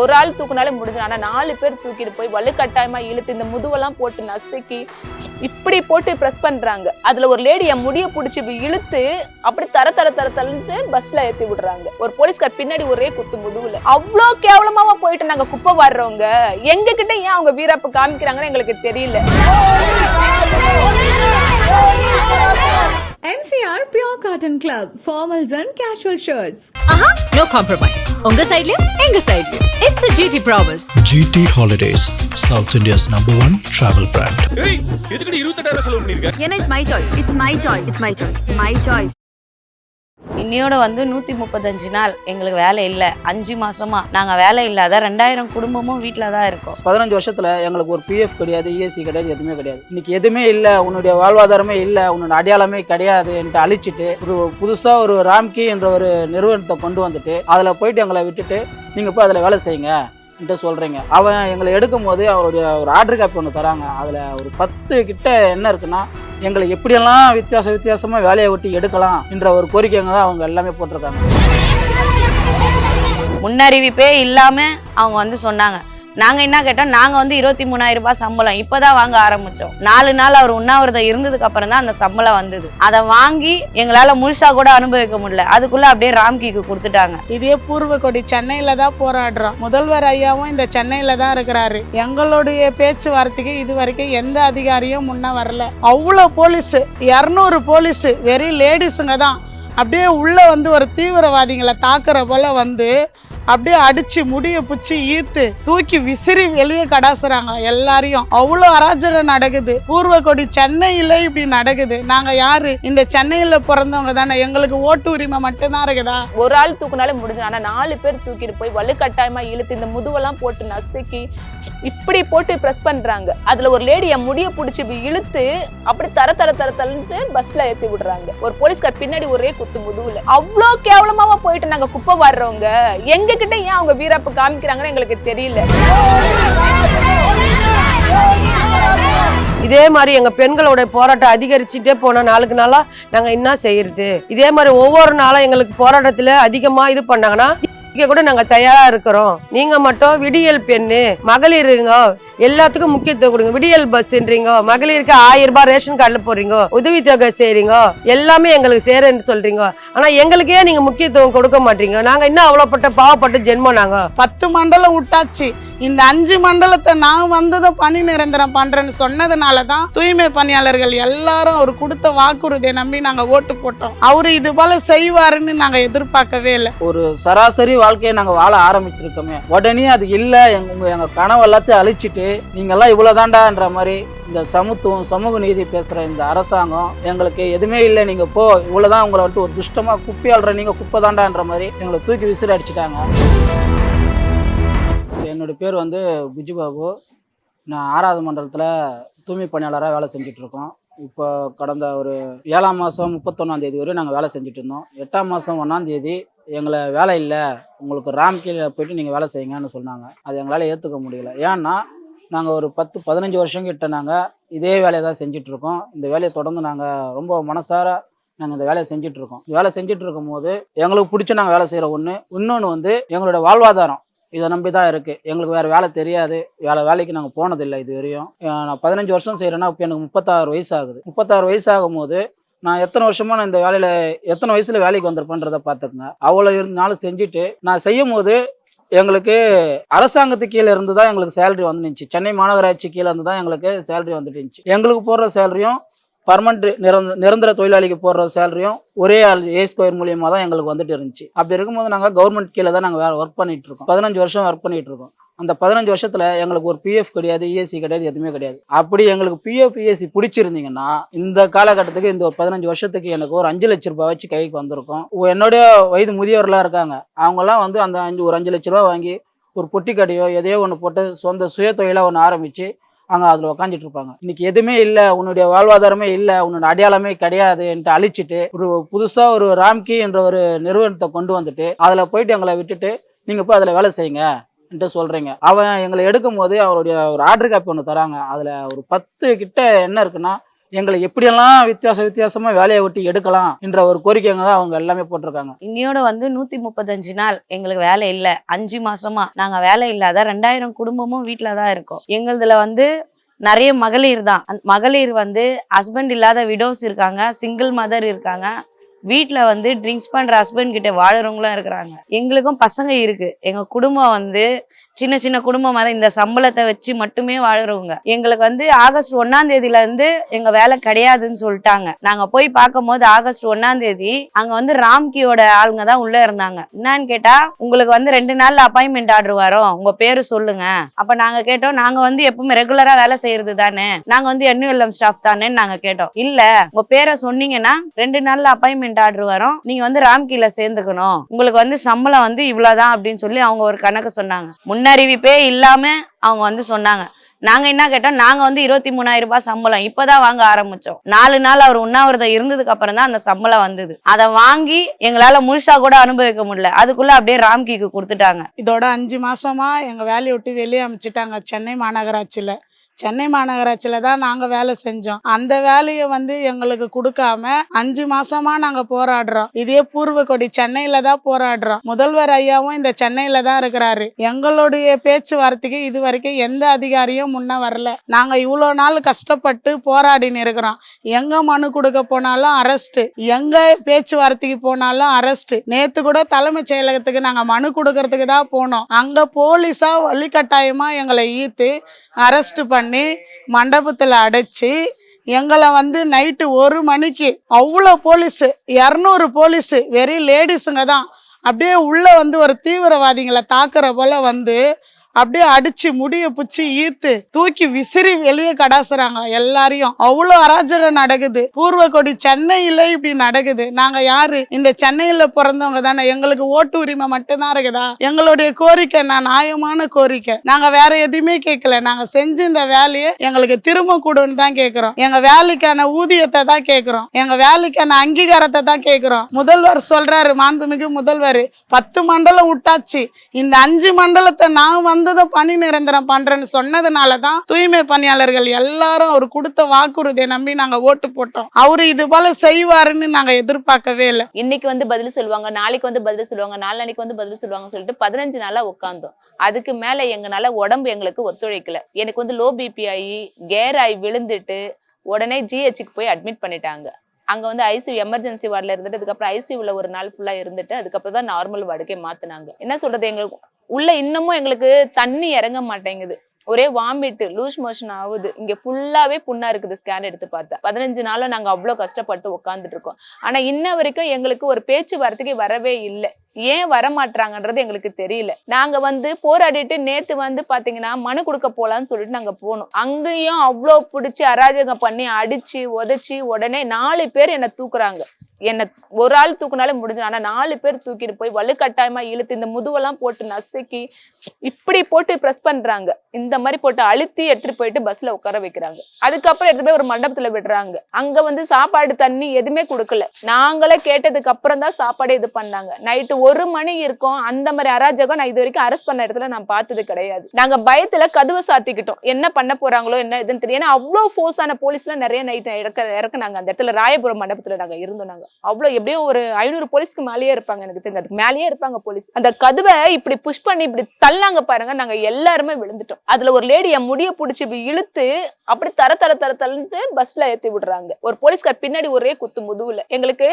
ஒரு ஆள் தூக்குனாலே முடிஞ்சு ஆனா நாலு பேர் தூக்கிட்டு போய் வலுக்கட்டாயமா இழுத்து இந்த முதுவெல்லாம் போட்டு நசுக்கி இப்படி போட்டு ப்ரெஸ் பண்றாங்க. அதுல ஒரு லேடி என் முடிய பிடிச்சி இழுத்து அப்படி தர தர தர தரன்ட்டு பஸ்ல ஏத்தி விடுறாங்க. ஒரு போலீஸ்கார் பின்னாடி ஒரே குத்து முதுகுல. அவ்வளோ கேவலமாவா போயிட்டு நாங்க குப்பை வர்றவங்க? எங்க கிட்ட ஏன் அவங்க வீரப்பு காமிக்கிறாங்கன்னு எங்களுக்கு தெரியல. MCR Pure Cotton Club, formals and casual shirts. ஆஹா நோ காம்ப்ரமைஸ் உங்க சைடுலயும் எங்க சைடுலயும் promise GT Holidays, South India's number one travel brand. ஏய் எதுக்கடி இருபத்தெட்டாயிரம் செலவு பண்ணிருக்க? ஏன்னா it's my choice it's my choice it's my choice my choice இன்னையோட வந்து நூத்தி முப்பத்தஞ்சு நாள் எங்களுக்கு வேலை இல்லை. அஞ்சு மாசமா நாங்க வேலை இல்லாத ரெண்டாயிரம் குடும்பமும் வீட்டில தான் இருக்கோம். பதினஞ்சு வருஷத்துல எங்களுக்கு ஒரு பிஎஃப் கிடையாது இஎஸ்சி கிடையாது எதுவுமே கிடையாது. இன்னைக்கு எதுவுமே இல்லை உன்னுடைய வாழ்வாதாரமே இல்லை உன்னோட அடையாளமே கிடையாது என்று அழிச்சிட்டு ஒரு புதுசா ஒரு ராம்கி என்ற ஒரு நிறுவனத்தை கொண்டு வந்துட்டு அதுல போயிட்டு எங்களை விட்டுட்டு நீங்க போய் அதுல வேலை செய்யுங்க. கிட்ட சொல்கிறீங்க அவன் எங்களை எடுக்கும் போது அவருடைய ஒரு ஆர்டர் காப்பி ஒன்று தராங்க. அதில் ஒரு பத்து கிட்ட என்ன இருக்குன்னா எங்களை எப்படியெல்லாம் வித்தியாச வித்தியாசமாக வேலையை விட்டு எடுக்கலாம் என்ற ஒரு கோரிக்கைங்க தான் அவங்க எல்லாமே போட்டிருக்காங்க. முன்னறிவிப்பே இல்லாமல் அவங்க வந்து சொன்னாங்க. நாங்க என்ன கேட்டோம்? நாங்க வந்து இருபத்தி மூணாயிரம் ரூபாய் சம்பளம். இப்பதான் வாங்க ஆரம்பிச்சோம். நாலு நாள் அவர் உண்ணாவிரதம் இருந்ததுக்கு அப்புறம் தான் அந்த சம்பளம் வந்தது. அதை வாங்கி எங்களால முழுசா கூட அனுபவிக்க முடியல. அதுக்குள்ள அப்படியே ராம்கிக்கு கொடுத்துட்டாங்க. இதே பூர்வ கொடி சென்னையில தான் போராடுறோம். முதல்வர் ஐயாவும் இந்த சென்னையில தான் இருக்கிறாரு. எங்களுடைய பேச்சுவார்த்தைக்கு இது வரைக்கும் எந்த அதிகாரியும் முன்ன வரல. அவ்வளோ போலீஸ். இரநூறு போலீஸ். வெறும் லேடிஸுங்க தான். அப்படியே உள்ள வந்து ஒரு தீவிரவாதிகளை தாக்குற போல வந்து அப்படியே அடிச்சு முடிய பிடிச்சி ஈர்த்து தூக்கி விசிறி வெளியே கடாசுறாங்க எல்லாரையும். அவ்வளோ அராஜகம் நடக்குது. பூர்வ கொடி சென்னையில இப்படி நடக்குது. நாங்க யாரு? இந்த சென்னையில பிறந்தவங்க தானே. எங்களுக்கு ஓட்டு உரிமை மட்டும்தான் இருக்குதா? ஒரு ஆள் தூக்குனாலே முடிஞ்சு ஆனா நாலு பேர் தூக்கிட்டு போய் வலுக்கட்டாயமா இழுத்து இந்த முதுவெல்லாம் போட்டு நசுக்கி இப்படி போட்டு ப்ரெஸ் பண்றாங்க. அதுல ஒரு லேடி என் முடிய பிடிச்சி இப்படி இழுத்து அப்படி தர தர தர தரன்னு பஸ்ல ஏத்தி விடுறாங்க. ஒரு போலீஸ்கார் பின்னாடி ஒரே குத்து முதுகுல. அவ்வளோ கேவலமாவா போயிட்டு நாங்க குப்பை வர்றவங்க எங்க கிட்ட ஏன் அவங்க வீரப்பு காமிக்கிறாங்கன்னு எங்களுக்கு தெரியல. இதே மாதிரி எங்க பெண்களோட போராட்டம் அதிகரிச்சுட்டே போன நாளுக்கு நாளா நாங்க என்ன செய்யறது? இதே மாதிரி ஒவ்வொரு நாளும் எங்களுக்கு போராட்டத்துல அதிகமா இது பண்ணாங்கன்னா இங்க கூட நாங்க தயாரா இருக்கிறோம். நீங்க மட்டும் விடியல் பெண்ணு மகளிருங்க எல்லாத்துக்கும் முக்கியத்துவம் கொடுங்க. விடியல் பஸ்ன்றீங்க மகளிருக்கு ஆயிரம் ரூபாய் ரேஷன் கார்டுல உதவி உதவித்தொகை செய்றீங்க எல்லாமே எங்களுக்கு சேரன்னு சொல்றீங்க. ஆனா எங்களுக்கே நீங்க முக்கியத்துவம் கொடுக்க மாட்டீங்க. நாங்க இன்னும் அவ்வளவுப்பட்ட பாவப்பட்ட ஜென்மம் நாங்க. பத்து மண்டலம் விட்டாச்சு. இந்த அஞ்சு மண்டலத்தை நான் வந்ததை பணி நிரந்தரம் பண்றேன்னு சொன்னதுனால தான் தூய்மை பணியாளர்கள் எல்லாரும் அவர் கொடுத்த வாக்குறுதியை நம்பி நாங்க ஓட்டு போட்டோம். அவரு இது போல செய்வாருன்னு நாங்க எதிர்பார்க்கவே இல்லை. ஒரு சராசரி வாழ்க்கையை நாங்க வாழ ஆரம்பிச்சிருக்கோமே. உடனே அது இல்ல. எங்க உங்க எங்க கனவு எல்லாத்தையும் அழிச்சிட்டு நீங்க எல்லாம் மாதிரி இந்த சமத்துவம் சமூக நீதி பேசுகிற இந்த அரசாங்கம் எங்களுக்கு எதுவுமே இல்லை. நீங்கள் போ. இவ்வளோதான் உங்களை வந்துட்டு ஒரு துஷ்டமாக குப்பி ஆள்ற நீங்கள் குப்பை தாண்டான்ற மாதிரி எங்களை தூக்கி விசிறு அடிச்சிட்டாங்க என்னோட பேர் வந்து புஜிபாபு நான் ஆறாவது மண்டலத்தில் தூய்மை பணியாளராக வேலை செஞ்சிட்ருக்கோம். இப்போ கடந்த ஒரு ஏழாம் மாதம் முப்பத்தொன்னாந்தேதி வரையும் நாங்கள் வேலை செஞ்சுட்டு இருந்தோம் எட்டாம் மாதம் ஒன்றாந்தேதி எங்களை வேலை இல்லை உங்களுக்கு ராம் கீழே போயிட்டு நீங்கள் வேலை செய்யுங்கன்னு சொன்னாங்க. அது எங்களால் ஏற்றுக்க முடியல. ஏன்னா நாங்கள் ஒரு பத்து பதினஞ்சு வருஷம் கிட்ட நாங்கள் இதே வேலையை தான் செஞ்சிட்ருக்கோம். இந்த வேலையை தொடர்ந்து நாங்கள் ரொம்ப மனசார நாங்கள் இந்த வேலையை செஞ்சுட்டு இருக்கோம் வேலை செஞ்சிட்ருக்கும் போது எங்களுக்கு பிடிச்ச நாங்கள் வேலை செய்கிற ஒன்று இன்னொன்று வந்து எங்களோட வாழ்வாதாரம். இதை நம்பி தான் இருக்குது எங்களுக்கு வேறு வேலை தெரியாது. வேலை வேலைக்கு நாங்கள் போனதில்லை இது வரையும் நான் பதினஞ்சு வருஷம் செய்கிறேன்னா இப்போ எனக்கு முப்பத்தாறு வயசு ஆகுது முப்பத்தாறு வயசு ஆகும்போது நான் எத்தனை வருஷமா நான் இந்த வேலையில் எத்தனை வயசில் வேலைக்கு வந்திருப்பேன்றதை பார்த்துக்குங்க. அவ்வளோ இருந்தாலும் செஞ்சுட்டு நான் செய்யும் போது எங்களுக்கு அரசாங்கத்து கீழே இருந்து தான் எங்களுக்கு சேலரி வந்துருந்துச்சு. சென்னை மாநகராட்சி கீழே இருந்து தான் எங்களுக்கு சேலரி வந்துட்டு இருந்துச்சு எங்களுக்கு போடுற சேலரியும் பர்மனண்ட் நிரந்தர நிரந்தர தொழிலாளிக்கு போடுற சேலரியும் ஒரே ஆள் ஏ ஸ்கொயர் மூலியமாக தான் எங்களுக்கு வந்துட்டு இருந்துச்சு. அப்படி இருக்கும்போது நாங்கள் கவர்மெண்ட் கீழே தான் நாங்கள் வேறு ஒர்க் பண்ணிட்டு இருக்கோம். பதினஞ்சு வருஷம் ஒர்க் பண்ணிட்டு இருக்கோம். அந்த பதினஞ்சு வருஷத்துல எங்களுக்கு ஒரு பிஎஃப் கிடையாது இஎஸ்சி கிடையாது எதுவுமே கிடையாது. அப்படி எங்களுக்கு பிஎஃப் இஎஸ்சி பிடிச்சிருந்தீங்கன்னா இந்த காலகட்டத்துக்கு இந்த ஒரு பதினஞ்சு வருஷத்துக்கு எனக்கு ஒரு அஞ்சு லட்ச ரூபாய் வச்சு கைக்கு வந்திருக்கும். என்னுடைய வயது முதியோர்லாம் இருக்காங்க. அவங்கெல்லாம் வந்து அந்த அஞ்சு ஒரு அஞ்சு லட்ச ரூபா வாங்கி ஒரு பொட்டி கடையோ எதையோ ஒன்று போட்டு சொந்த சுய தொழிலாக ஒன்று ஆரம்பிச்சு அங்கே அதில் உக்காந்துட்டு இருப்பாங்க இன்னைக்கு எதுவுமே இல்லை உன்னுடைய வாழ்வாதாரமே இல்லை உன்னோட அடையாளமே கிடையாதுன்ட்டு அழிச்சிட்டு ஒரு புதுசாக ஒரு ராம்கி என்ற ஒரு நிறுவனத்தை கொண்டு வந்துட்டு அதில் போயிட்டு எங்களை விட்டுட்டு நீங்கள் போய் அதில் வேலை செய்யுங்க ன்ட்டு சொல்றீங்க. அவன் எங்களை எடுக்கும் போது அவருடைய ஒரு ஆர்டர் காப்பி ஒன்று தராங்க. அதில் ஒரு பத்து கிட்ட என்ன இருக்குன்னா எங்களை எப்படியெல்லாம் வித்தியாச வித்தியாசமா வேலையை ஒட்டி எடுக்கலாம் என்ற ஒரு கோரிக்கைங்க தான் அவங்க எல்லாமே போட்டிருக்காங்க. இன்னையோட வந்து நூத்தி முப்பத்தஞ்சு நாள் எங்களுக்கு வேலை இல்லை. அஞ்சு மாசமா நாங்க வேலை இல்லாத ரெண்டாயிரம் குடும்பமும் வீட்டில தான் இருக்கோம். எங்களுதுல வந்து நிறைய மகளிர் தான். மகளிர் வந்து ஹஸ்பண்ட் இல்லாத விடோஸ் இருக்காங்க சிங்கிள் மதர் இருக்காங்க. வீட்டில் வந்து ட்ரிங்க்ஸ் பண்ணுற ஹஸ்பண்ட் கிட்ட வாழுறவங்களும் இருக்கிறாங்க. எங்களுக்கும் பசங்க இருக்கு. எங்க குடும்பம் வந்து சின்ன சின்ன குடும்பம் மாதிரி இந்த சம்பளத்தை வச்சு மட்டுமே வாழறவங்க. எங்களுக்கு வந்து ஆகஸ்ட் ஒன்னாம் தேதியில இருந்து எங்க வேலை கிடையாதுன்னு சொல்லிட்டாங்க. நாங்க போய் பார்க்கும்போது ஆகஸ்ட் ஒன்னாம் தேதி அங்க வந்து ராம்கியோட ஆளுங்க தான் உள்ள இருந்தாங்க. என்னன்னு கேட்டா உங்களுக்கு வந்து ரெண்டு நாள்ல அப்பாயின்மெண்ட் ஆர்டர் வரும். உங்க பேரு சொல்லுங்க. அப்ப நாங்க கேட்டோம் நாங்க வந்து எப்பவுமே ரெகுலரா வேலை செய்யறது தானே? நாங்க வந்து என்யூஎல்எம் ஸ்டாஃப் தானேன்னு நாங்க கேட்டோம். இல்ல உங்க பேரை சொன்னீங்கன்னா ரெண்டு நாள்ல அப்பாயின்மெண்ட் ஆர்டர் வரும். நீங்க வந்து ராம்கில சேர்ந்துக்கணும். உங்களுக்கு வந்து சம்பளம் வந்து இவ்வளவுதான் அப்படின்னு சொல்லி அவங்க ஒரு கணக்கு சொன்னாங்க. முன்னறிவிப்பே இல்லாம அவங்க வந்து சொன்னாங்க. நாங்க என்ன கேட்டோம்? நாங்க வந்து இருபத்தி மூணாயிரம் ரூபாய் சம்பளம் இப்பதான் வாங்க ஆரம்பிச்சோம். நாலு நாள் அவர் உண்ணாவிரதம் இருந்ததுக்கு அப்புறம் தான் அந்த சம்பளம் வந்தது. அதை வாங்கி எங்களால முழுசா கூட அனுபவிக்க முடியல. அதுக்குள்ள அப்படியே ராம்கிக்கு கொடுத்துட்டாங்க. இதோட அஞ்சு மாசமா எங்க வேலையை விட்டு வெளியே அமைச்சிட்டாங்க. சென்னை மாநகராட்சியில. சென்னை மாநகராட்சியில தான் நாங்க வேலை செஞ்சோம். அந்த வேலையை வந்து எங்களுக்கு கொடுக்காம அஞ்சு மாசமா நாங்க போராடுறோம். இதே பூர்வ கொடி சென்னையில தான் போராடுறோம். முதல்வர் ஐயாவும் இந்த சென்னையில தான் இருக்கிறாரு. எங்களுடைய பேச்சுவார்த்தைக்கு இது வரைக்கும் எந்த அதிகாரியும் முன்ன வரல. நாங்க இவ்வளோ நாள் கஷ்டப்பட்டு போராடின்னு இருக்கிறோம். எங்க மனு கொடுக்க போனாலும் அரெஸ்ட் எங்க பேச்சுவார்த்தைக்கு போனாலும் அரெஸ்ட் நேத்து கூட தலைமைச் செயலகத்துக்கு நாங்க மனு கொடுக்கறதுக்கு தான் போனோம். அங்க போலீஸா வழிகட்டாயமா எங்களை ஈத்து அரெஸ்ட் பண்ணி மண்டபத்தில் அடைச்சி எங்களை வந்து நைட்டு ஒரு மணிக்கு அவ்வளோ போலீஸு இரநூறு போலீஸு வெறும் லேடிஸுங்க தான். அப்படியே உள்ளே வந்து ஒரு தீவிரவாதிகளை தாக்குற போல வந்து அப்படியே அடிச்சு முடிய பிடிச்சி ஈர்த்து தூக்கி விசிறி வெளியே கடாசுறாங்க எல்லாரையும். அவ்வளோ அராஜகம் நடக்குது. பூர்வ கொடி சென்னையில இப்படி நடக்குது. நாங்க யாரு? இந்த சென்னையில பிறந்தவங்க தானே. எங்களுக்கு ஓட்டு உரிமை மட்டும்தான் இருக்குதா? எங்களுடைய கோரிக்கை நான் நியாயமான கோரிக்கை. நாங்க வேற எதுவுமே கேட்கல. நாங்க செஞ்ச இந்த வேலையை எங்களுக்கு திரும்ப கூடுன்னு தான் கேட்கிறோம். எங்க வேலைக்கான ஊதியத்தை தான் கேட்கிறோம். எங்க வேலைக்கான அங்கீகாரத்தை தான் கேட்கிறோம். முதல்வர் சொல்றாரு மாண்புமிகு முதல்வர் பத்து மண்டலம் விட்டாச்சு. இந்த அஞ்சு மண்டலத்தை நான் வந்து வந்ததை பணி நிரந்தரம் பண்றேன்னு சொன்னதுனால தான் தூய்மை பணியாளர்கள் எல்லாரும் அவர் கொடுத்த வாக்குறுதியை நம்பி நாங்க ஓட்டு போட்டோம். அவரு இது போல செய்வாருன்னு நாங்க எதிர்பார்க்கவே இல்லை. இன்னைக்கு வந்து பதில் சொல்லுவாங்க நாளைக்கு வந்து பதில் சொல்லுவாங்க நாளைக்கு வந்து பதில் சொல்லுவாங்க சொல்லிட்டு பதினஞ்சு நாளா உட்காந்தோம் அதுக்கு மேல எங்கனால உடம்பு எங்களுக்கு ஒத்துழைக்கல. எனக்கு வந்து லோ பிபி ஆகி கேர் ஆகி விழுந்துட்டு உடனே ஜிஹெச்சுக்கு போய் அட்மிட் பண்ணிட்டாங்க. அங்கே வந்து ஐசியூ எமர்ஜென்சி வார்டில் இருந்துட்டு அதுக்கப்புறம் ஐசியூவில் ஒரு நாள் ஃபுல்லாக இருந்துட்டு அதுக்கப்புறம் தான் நார்மல் வார்டுக்கே மாற்றினாங்க என்ன சொல்கிறது எங்களுக்கு உள்ள இன்னமும் எங்களுக்கு தண்ணி இறங்க மாட்டேங்குது. ஒரே வாமிட்டு லூஸ் மோஷன் ஆகுது. இங்க ஃபுல்லாவே புண்ணா இருக்குது ஸ்கேன் எடுத்து பார்த்தா. பதினஞ்சு நாளும் நாங்க அவ்வளவு கஷ்டப்பட்டு உட்காந்துட்டு இருக்கோம். ஆனா இன்ன வரைக்கும் எங்களுக்கு ஒரு பேச்சு வரத்துக்கு வரவே இல்லை. ஏன் வர மாட்றாங்கன்றது எங்களுக்கு தெரியல. நாங்க வந்து போராடிட்டு நேத்து வந்து பாத்தீங்கன்னா மனு கொடுக்க போலான்னு சொல்லிட்டு நாங்க போனோம். அங்கேயும் அவ்வளோ பிடிச்சி அராஜகம் பண்ணி அடிச்சு உதைச்சி உடனே நாலு பேர் என்னை தூக்குறாங்க. என்னை ஒரு ஆள் தூக்குனாலே முடிஞ்சு ஆனா நாலு பேர் தூக்கிட்டு போய் வலுக்கட்டாயமா இழுத்து இந்த முதுவெல்லாம் போட்டு நசுக்கி இப்படி போட்டு ப்ரெஸ் பண்றாங்க. இந்த மாதிரி போட்டு அழுத்தி எடுத்துட்டு போயிட்டு பஸ்ல உட்கார வைக்கிறாங்க. அதுக்கப்புறம் எடுத்து போய் ஒரு மண்டபத்துல விடுறாங்க. அங்க வந்து சாப்பாடு தண்ணி எதுவுமே கொடுக்கல. நாங்களே கேட்டதுக்கு அப்புறம் தான் சாப்பாடு இது பண்ணாங்க. நைட்டு ஒரு மணி இருக்கும். அந்த மாதிரி அராஜகம் நான் இது வரைக்கும் அரெஸ்ட் பண்ண இடத்துல நான் பார்த்தது கிடையாது. நாங்க பயத்துல கதவை சாத்திக்கிட்டோம். என்ன பண்ண போறாங்களோ என்ன இதுன்னு தெரியும் ஏன்னா அவ்வளோ ஃபோர்ஸான போலீஸ்லாம் நிறைய நைட் இறக்க இறக்குனாங்க. அந்த இடத்துல ராயபுரம் மண்டபத்துல நாங்க இருந்தோம் நாங்க. அவ்வளோ எப்படியும் ஒரு ஐநூறு போலீஸ்க்கு மேலேயே இருப்பாங்க எனக்கு தெரிஞ்சு. அதுக்கு மேலேயே இருப்பாங்க போலீஸ். அந்த கதவை இப்படி புஷ் பண்ணி இப்படி தள்ளாங்க பாருங்க நாங்க எல்லாருமே விழுந்துட்டோம். அதுல ஒரு லேடி என் முடிய பிடிச்சி இப்படி இழுத்து அப்படி தர தர தர தரன்ட்டு பஸ்ல ஏத்தி விடுறாங்க. ஒரு போலீஸ்கார் பின்னாடி ஒரே குத்து முதுவுல. எங்களுக்கு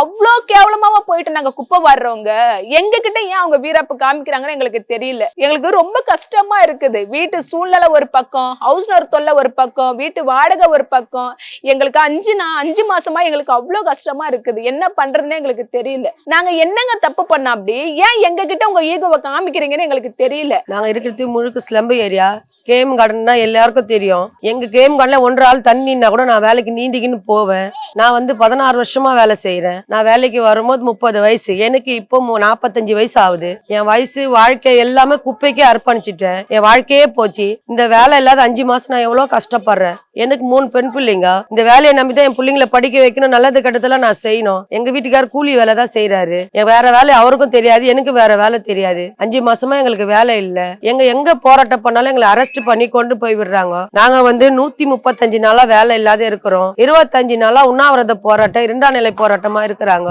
அவ்வளோ கேவலமாவா போயிட்டு நாங்க குப்பை வாடுறவங்க எங்க கிட்ட ஏன் அவங்க வீரப்பு காமிக்கிறாங்கன்னு எங்களுக்கு தெரியல. எங்களுக்கு ரொம்ப கஷ்டமா இருக்குது. வீட்டு சூழ்நிலை ஒரு பக்கம் ஹவுஸ் ஒரு தொல்லை ஒரு பக்கம் வீட்டு வாடகை ஒரு பக்கம். எங்களுக்கு அஞ்சு நான் அஞ்சு மாசமா எங்களுக்கு அவ்வளோ கஷ்டம். இருக்குது. என்ன பண்றதுன்னு எங்களுக்கு தெரியல. நாங்க என்னங்க தப்பு பண்ண அப்படி? ஏன் எங்க கிட்ட உங்க ஈகோவை காமிக்கிறீங்கன்னு எங்களுக்கு தெரியல. நாங்க இருக்கிறது முழுக்க ஸ்லம்பு ஏரியா கேம் கார்டன்னா எல்லாருக்கும் தெரியும். எங்க கேம் கார்டன்ல ஒன்றரை ஆள் தண்ணின்னா கூட நான் வேலைக்கு நீந்திக்கின்னு போவேன். நான் வந்து பதினாறு வருஷமா வேலை செய்யறேன் நான் வேலைக்கு வரும்போது முப்பது வயசு. எனக்கு இப்போ நாற்பத்தஞ்சு வயசு ஆகுது. என் வயசு வாழ்க்கை எல்லாமே குப்பைக்கே அர்ப்பணிச்சிட்டேன். என் வாழ்க்கையே போச்சு. இந்த வேலை இல்லாத அஞ்சு மாசம் நான் எவ்வளவு கஷ்டப்படுறேன்? எனக்கு மூணு பெண் பிள்ளைங்க. இந்த வேலையை நம்பி தான் என் பிள்ளைங்களை படிக்க வைக்கணும். நல்லது கட்டத்துல நான் செய்யணும். எங்க வீட்டுக்காரர் கூலி வேலை தான் செய்யறாரு வேற வேலை அவருக்கும் தெரியாது எனக்கு வேற வேலை தெரியாது. அஞ்சு மாசமா எங்களுக்கு வேலை இல்ல. எங்க எங்க போராட்டம் பண்ணாலும் எங்களை அரெஸ்ட் பண்ணி கொண்டு போய் விடுறாங்க. நாங்க வந்து நூத்தி முப்பத்தஞ்சு நாளா வேலை இல்லாத இருக்கிறோம். இருபத்தஞ்சு நாளா உண்ணாவிரத போராட்டம் இரண்டாம் நிலை போராட்டமா இருக்கிறாங்க.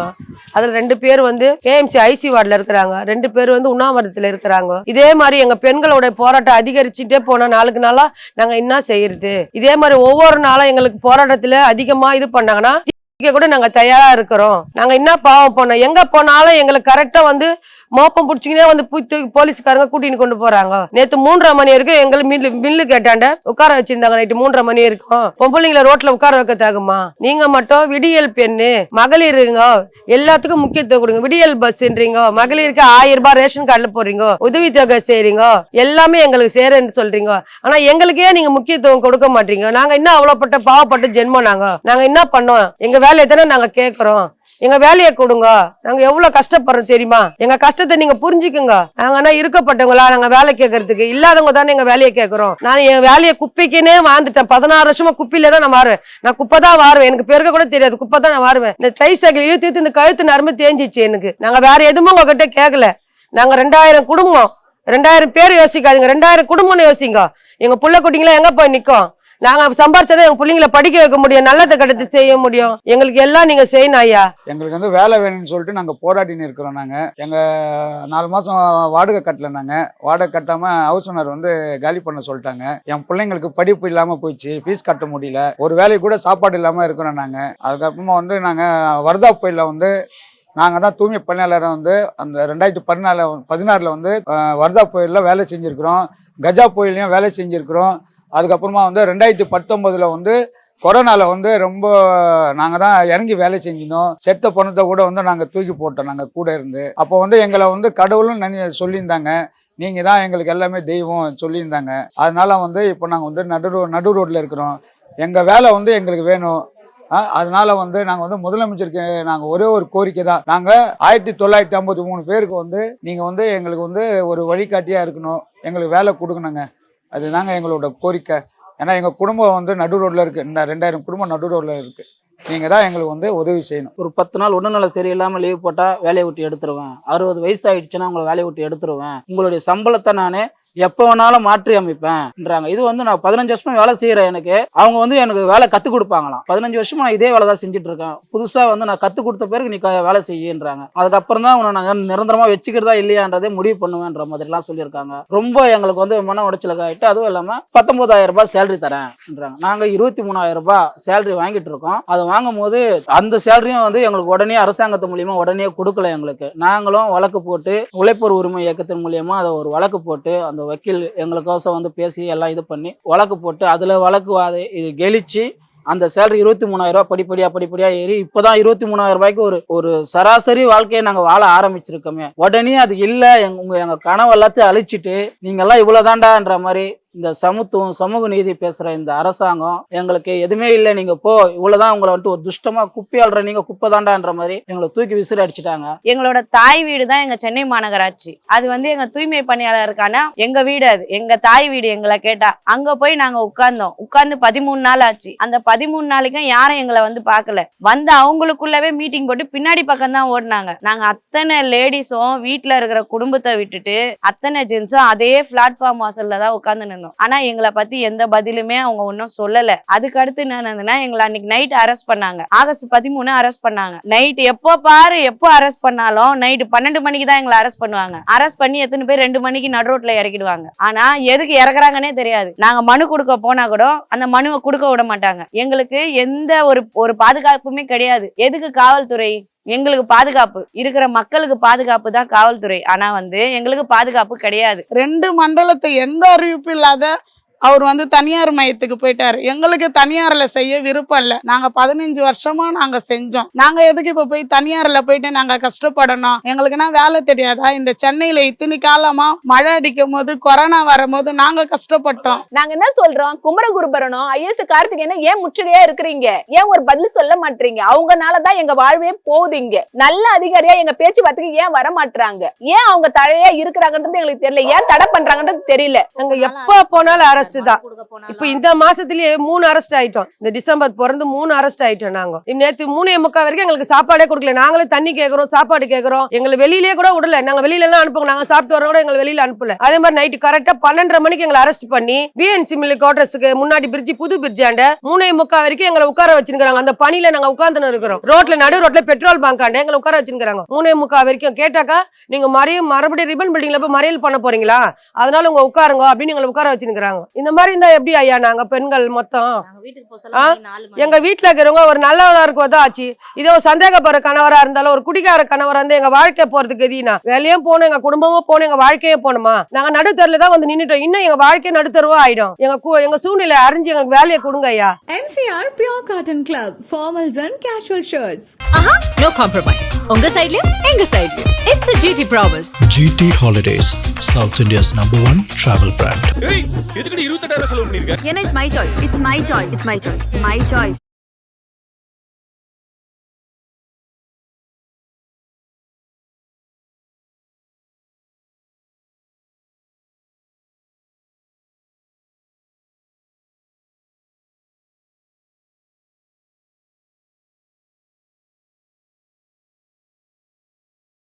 அதுல ரெண்டு பேர் வந்து கேஎம்சி ஐசி வார்டுல இருக்கிறாங்க. ரெண்டு பேர் வந்து உண்ணாவிரதத்துல இருக்கிறாங்க. இதே மாதிரி எங்க பெண்களோட போராட்டம் அதிகரிச்சுட்டே போனா நாளுக்கு நாளா நாங்க என்ன செய்யறது? இதே மாதிரி ஒவ்வொரு நாளா எங்களுக்கு போராட்டத்துல அதிகமா இது பண்ணாங்கன்னா கூட நாங்க தயாரா இருக்கிறோம். நாங்க என்ன பாவம் போனோம் எங்க போனாலும் எங்களுக்கு கரெக்டா வந்து மோப்பம் பிடிச்சிக்கினே வந்து தூக்கி போலீஸ்காரங்க கூட்டின்னு கொண்டு போறாங்க. நேத்து மூன்றரை மணி வரைக்கும் எங்களை மில்லு மில்லு கேட்டாண்ட உட்கார வச்சிருந்தாங்க நைட்டு மூன்றரை மணி இருக்கும் பொம்பளைங்களை ரோட்ல உட்கார வைக்க தாகுமா நீங்க மட்டும் விடியல் பெண்ணு மகளிருங்க எல்லாத்துக்கும் முக்கியத்துவம் கொடுங்க. விடியல் பஸ்ன்றீங்க மகளிருக்கு ஆயிரம் ரூபாய் ரேஷன் கார்டுல போறீங்க உதவித்தொகை செய்றீங்க எல்லாமே எங்களுக்கு சேரன்னு சொல்றீங்க. ஆனா எங்களுக்கே நீங்க முக்கியத்துவம் கொடுக்க மாட்டீங்க. நாங்க இன்னும் அவ்வளவுப்பட்ட பாவப்பட்ட ஜென்மம் நாங்க. நாங்க என்ன பண்ணோம்? எங்க வேலையை தானே நாங்க கேக்குறோம். எங்க வேலையை கொடுங்க. நாங்க எவ்வளவு கஷ்டப்படுறோம் தெரியுமா? எங்க கஷ்டத்தை நீங்க புரிஞ்சுக்குங்க. நாங்கன்னா இருக்கப்பட்டவங்களா? நாங்க வேலை கேட்கறதுக்கு இல்லாதவங்க தானே எங்க வேலையை கேட்கறோம் நான் என் வேலையை குப்பைக்குனே வாழ்ந்துட்டேன். பதினாறு வருஷமா குப்பையில தான் நான் மாறுவேன் நான் குப்பை தான் வாருவேன். எனக்கு பெருக்க கூட தெரியாது. குப்பை தான் நான் வாருவேன். இந்த ட்ரை சைக்கிள் இழுத்து இழுத்து இந்த கழுத்து நரம்பு தேஞ்சிச்சு எனக்கு. நாங்க வேற எதுவும் உங்ககிட்ட கேட்கல நாங்க ரெண்டாயிரம் குடும்பம். ரெண்டாயிரம் பேர் யோசிக்காதீங்க. ரெண்டாயிரம் குடும்பம்னு யோசிங்க. எங்க புள்ள குட்டிங்களா எங்க போய் நிற்கும் நாங்க சம்பாரிச்சதை எங்க பிள்ளைங்கள படிக்க வைக்க முடியும் நல்லதை கெட்டது செய்ய முடியும். எங்களுக்கு எல்லாம் நீங்க செய்யணும் ஐயா. எங்களுக்கு வந்து வேலை வேணும்னு சொல்லிட்டு நாங்கள் போராடின்னு இருக்கிறோம் நாங்கள் எங்கள் நாலு மாதம் வாடகை கட்டல நாங்கள் வாடகை கட்டாமல் ஹவுஸ் ஓனர் வந்து காலி பண்ண சொல்லிட்டாங்க. என் பிள்ளைங்களுக்கு படிப்பு இல்லாமல் போயிடுச்சு ஃபீஸ் கட்ட முடியல. ஒரு வேலைக்கு கூட சாப்பாடு இல்லாமல் இருக்கிறோம் நாங்கள் அதுக்கப்புறமா வந்து நாங்கள் வர்தா புயலில் வந்து நாங்கள் தான் தூய்மை பணியாளரை வந்து அந்த ரெண்டாயிரத்தி பதினால பதினாறில் வந்து வர்தா புயலில் வேலை செஞ்சுருக்கிறோம். கஜா புயல்லையும் வேலை செஞ்சுருக்கிறோம். அதுக்கப்புறமா வந்து ரெண்டாயிரத்தி பத்தொம்பதில் வந்து கொரோனாவில் வந்து ரொம்ப நாங்கள் தான் இறங்கி வேலை செஞ்சிருந்தோம். செத்த பணத்தை கூட வந்து நாங்கள் தூக்கி போட்டோம் நாங்கள் கூட இருந்து. அப்போ வந்து எங்களை வந்து கடவுளும் நினை சொல்லியிருந்தாங்க. நீங்கள் தான் எங்களுக்கு எல்லாமே தெய்வம் சொல்லியிருந்தாங்க. அதனால வந்து இப்போ நாங்கள் வந்து நடு நடு ரோட்டில் இருக்கிறோம். எங்கள் வேலை வந்து எங்களுக்கு வேணும். அதனால வந்து நாங்கள் வந்து முதலமைச்சருக்கு நாங்கள் ஒரே ஒரு கோரிக்கை தான். நாங்கள் ஆயிரத்தி தொள்ளாயிரத்தி ஐம்பத்தி மூணு பேருக்கு வந்து நீங்கள் வந்து எங்களுக்கு வந்து ஒரு வழிகாட்டியாக இருக்கணும். எங்களுக்கு வேலை கொடுக்கணுங்க. அதுதாங்க எங்களோட கோரிக்கை. ஏன்னா எங்கள் குடும்பம் வந்து நடு ரோட்டில் இருக்குது இந்த ரெண்டாயிரம் குடும்பம் நடு ரோட்டில் இருக்குது நீங்கள் தான் எங்களுக்கு வந்து உதவி செய்யணும். ஒரு பத்து நாள் உடல்நல சரியில்லாமல் லீவ் போட்டால் வேலையை விட்டு எடுத்துருவேன். அறுபது வயசு ஆயிடுச்சுன்னா உங்களை வேலையை விட்டு எடுத்துருவேன். உங்களுடைய சம்பளத்தை நான் எப்போ வேணாலும் மாற்றி அமைப்பேன்ன்றாங்க இது வந்து நான் பதினஞ்சு வருஷமா வேலை செய்கிறேன் எனக்கு. அவங்க வந்து எனக்கு வேலை கற்றுக் கொடுப்பாங்களாம். பதினஞ்சு வருஷமா நான் இதே வேலை தான் செஞ்சுட்டு இருக்கேன். புதுசாக வந்து நான் கத்து கொடுத்த பிறகு நீ வேலை செய்யன்றாங்க. அதுக்கப்புறம் தான் உன்னை நான் நிரந்தரமாக வச்சுக்கிறதா இல்லையான்றதே முடிவு பண்ணுவேன்ற மாதிரிலாம் சொல்லியிருக்காங்க. ரொம்ப எங்களுக்கு வந்து மன உடைச்சலுக்கு ஆகிட்டு அதுவும் இல்லாமல் பத்தொன்பதாயிரம் ரூபாய் சேலரி தரேன்ன்றாங்க நாங்கள் இருபத்தி மூணாயிரம் ரூபாய் சேலரி வாங்கிட்டு இருக்கோம். அதை வாங்கும் போது அந்த சேலரியும் வந்து எங்களுக்கு உடனே அரசாங்கத்து மூலியமா உடனே கொடுக்கல எங்களுக்கு. நாங்களும் வழக்கு போட்டு உழைப்போர் உரிமை இயக்கத்தின் மூலியமா அதை ஒரு வழக்கு போட்டு அந்த வக்கீல் எங்களுக்கோசம் வந்து பேசி எல்லாம் இது பண்ணி வழக்கு போட்டு அதில் வழக்கு வாதி இது கெளிச்சு அந்த சேலரி இருபத்தி மூணாயிரரூபா படிப்படியாக படிப்படியாக ஏறி இப்போ தான் இருபத்தி மூணாயிரம் ரூபாய்க்கு ஒரு ஒரு சராசரி வாழ்க்கையை நாங்கள் வாழ ஆரம்பிச்சிருக்கோமே. உடனே அது இல்லை எங்க உங்கள் எங்கள் கனவு எல்லாத்தையும் அழிச்சிட்டு நீங்கள்லாம் இவ்வளோதாண்டான்ற மாதிரி இந்த சமத்துவம் சமூக நீதி பேசுகிற இந்த அரசாங்கம் எங்களுக்கு எதுவுமே இல்லை நீங்க போ இவ்வளவுதான் உங்களை வந்துட்டு ஒரு துஷ்டமா குப்பி ஆள்ற நீங்க குப்பை தாண்டான்ற மாதிரி எங்களை தூக்கி விசிறு அடிச்சிட்டாங்க. எங்களோட தாய் வீடு தான் எங்க சென்னை மாநகராட்சி. அது வந்து எங்க தூய்மை பணியாளருக்கான எங்க வீடு அது. எங்க தாய் வீடு எங்களை கேட்டா. அங்க போய் நாங்க உட்கார்ந்தோம். உட்கார்ந்து பதிமூணு நாள் ஆச்சு. அந்த பதிமூணு நாளைக்கும் யாரும் எங்களை வந்து பார்க்கல. வந்து அவங்களுக்குள்ளவே மீட்டிங் போட்டு பின்னாடி பக்கம் தான் ஓடினாங்க. நாங்க அத்தனை லேடிஸும் வீட்டுல இருக்கிற குடும்பத்தை விட்டுட்டு அத்தனை ஜென்ஸும் அதே பிளாட்ஃபார்ம் வாசல்ல தான் உட்கார்ந்து இருந்தோம். ஆனா எங்களை பத்தி எந்த பதிலுமே அவங்க ஒன்றும் சொல்லல. அதுக்கு அடுத்து என்ன நடந்ததுன்னா எங்களை அன்னைக்கு நைட் அரெஸ்ட் பண்ணாங்க. ஆகஸ்ட் பதிமூணு அரெஸ்ட் பண்ணாங்க. நைட் எப்போ பாரு எப்போ அரெஸ்ட் பண்ணாலும் நைட்டு பன்னெண்டு மணிக்கு தான் எங்களை அரெஸ்ட் பண்ணுவாங்க. அரெஸ்ட் பண்ணி எத்தனை பேர் ரெண்டு மணிக்கு நடு ரோட்ல இறக்கிடுவாங்க. ஆனா எதுக்கு இறக்குறாங்கன்னே தெரியாது. நாங்க மனு கொடுக்க போனா கூட அந்த மனுவை கொடுக்க விட மாட்டாங்க. எங்களுக்கு எந்த ஒரு ஒரு பாதுகாப்புமே கிடையாது. எதுக்கு காவல்துறை எங்களுக்கு பாதுகாப்பு. இருக்கிற மக்களுக்கு பாதுகாப்பு தான் காவல்துறை. ஆனா வந்து எங்களுக்கு பாதுகாப்பு கிடையாது. ரெண்டு மண்டலத்தை எந்த அறிவிப்பு இல்லாத அவர் வந்து தனியார் மையத்துக்கு போயிட்டாரு. எங்களுக்கு தனியார்ல செய்ய விருப்பம் இல்லை. நாங்க பதினஞ்சு வருஷமா நாங்க செஞ்சோம். நாங்க எதுக்கு இப்ப போய் தனியார்ல போயிட்டு நாங்க கஷ்டப்படணும்? எங்களுக்குன்னா வேலை தெரியாதா? இந்த சென்னையில இத்தனை காலமா மழை அடிக்கும் போது கொரோனா வரும்போது நாங்க கஷ்டப்பட்டோம். நாங்க என்ன சொல்றோம்? குமரகுருபரனும் ஐஎஸ் கார்த்திகேயன் ஏன் முற்றுகையா இருக்கிறீங்க? ஏன் ஒரு பதில் சொல்ல மாட்டீங்க? அவங்கனாலதான் எங்க வாழ்வே போகுது இங்க. நல்ல அதிகாரியா எங்க பேச்சுவார்த்தைக்கு ஏன் வர மாட்றாங்க? ஏன் அவங்க தழையா இருக்கிறாங்கன்றது எங்களுக்கு தெரியல. ஏன் தடை பண்றாங்கன்றது தெரியல. நாங்க எப்ப போனாலும் அரசு அரெஸ்ட் தான். இப்போ இந்த மாசத்துலயே மூணு அரெஸ்ட் ஆயிட்டோம். இந்த டிசம்பர் பிறந்து மூணு அரெஸ்ட் ஆயிட்டோம் நாங்க. நேத்து மூணு முக்கா வரைக்கும் எங்களுக்கு சாப்பாடே கொடுக்கல. நாங்களே தண்ணி கேக்குறோம் சாப்பாடு கேக்குறோம். எங்களை வெளியிலே கூட விடல. நாங்க வெளியில எல்லாம் அனுப்புங்க நாங்க சாப்பிட்டு வர கூட எங்களை வெளியில அனுப்பல. அதே மாதிரி நைட்டு கரெக்டா பன்னெண்டரை மணிக்கு எங்களை அரெஸ்ட் பண்ணி பிஎன்சி மில்லு குவார்டர்ஸ்க்கு முன்னாடி பிரிட்ஜ் புது பிரிட்ஜாண்ட மூணே முக்கா வரைக்கும் எங்களை உட்கார வச்சிருக்காங்க அந்த பனியில நாங்க உட்கார்ந்து இருக்கிறோம். ரோட்ல நடு ரோட்ல பெட்ரோல் பங்காண்ட எங்களை உட்கார வச்சிருக்காங்க மூணே முக்கா வரைக்கும் கேட்டாக்கா நீங்க மறையும் மறுபடியும் ரிபன் பில்டிங்ல போய் மறியல் பண்ண போறீங்களா? அதனால உங்க உட்காருங்க அப்படின்னு எங்களை உட்கார வச்சிருக்காங்க இந்த மாதிரி இருந்தா எப்படி ஐயா? நாங்க பெண்கள் மொத்தம். ஆ? எங்க வீட்டுல இருக்கிறவங்க ஒரு நல்லவரா இருக்கும் தான் ஆச்சு. இதே ஒரு சந்தேகப்படுற கணவரா இருந்தாலும் ஒரு குடிகார கணவரா இருந்தா எங்க வாழ்க்கை போறதுக்கு எதினா? வேலையும் போகணும் எங்க குடும்பமும் போகணும் எங்க வாழ்க்கையே போகணுமா? நாங்க நடுத்தருல தான் வந்து நின்னுட்டோம். இன்னும் எங்க வாழ்க்கை நடுத்தருவா ஆயிடும். எங்க எங்க சூழ்நிலை அறிஞ்சு எங்களுக்கு வேலையை கொடுங்க ஐயா. MCR Pure Cotton Club, formals and casual shirts. ஆஹா நோ காம்ப்ரமைஸ் உங்க சைடுலயும் எங்க சைடுலயும் it's a GT promise GT Holidays, South India's number one travel brand. இருபத்தெட்டாயிரம் செலவு பண்ணிருக்கேன் ஏன்னா it's my choice it's my choice it's my choice my choice